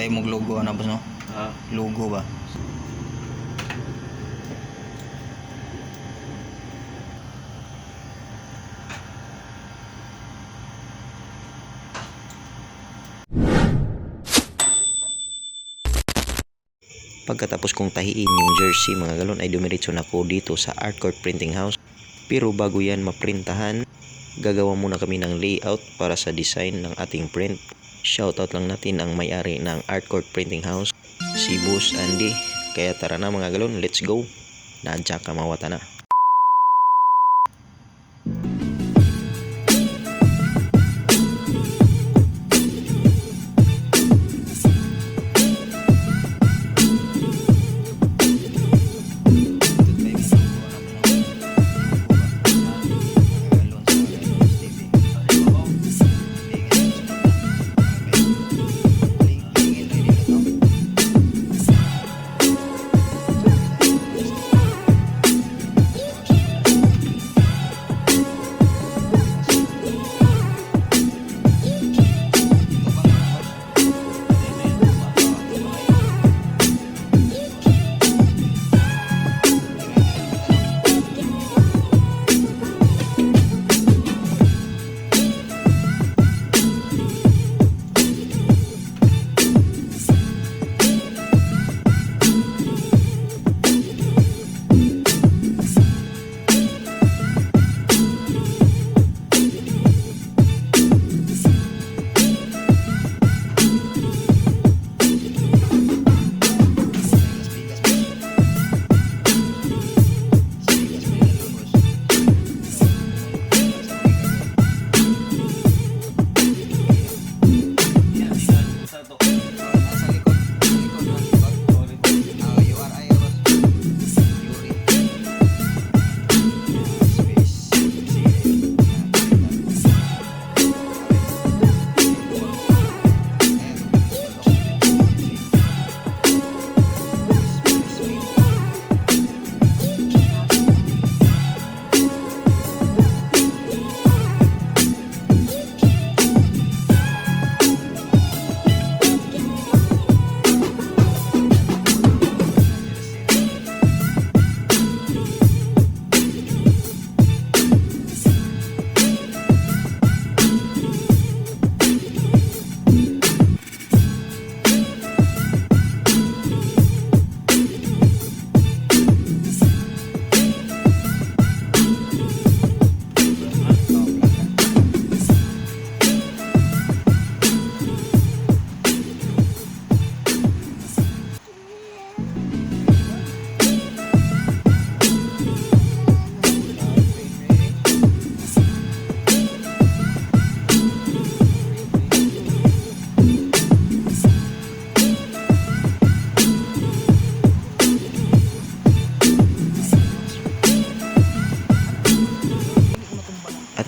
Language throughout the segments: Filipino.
sa imong logo ano boss no? Ha? Logo ba? Pagkatapos kong tahiin yung jersey mga galon ay dumiretso na po dito sa Artcourt Printing House. Pero bago yan maprintahan, gagawa muna kami ng layout para sa design ng ating print. Shoutout lang natin ang may-ari ng Artcourt Printing House, si Boss Andy. Kaya tara na mga galon, let's go. Nadya ka mawata na.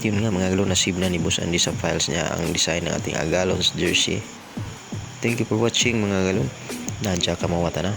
Yun nga mga galon, nasib na ni Boss Andy sa files niya ang design ng ating Agalons jersey. Thank you for watching mga galon. Nadya ka mawata na.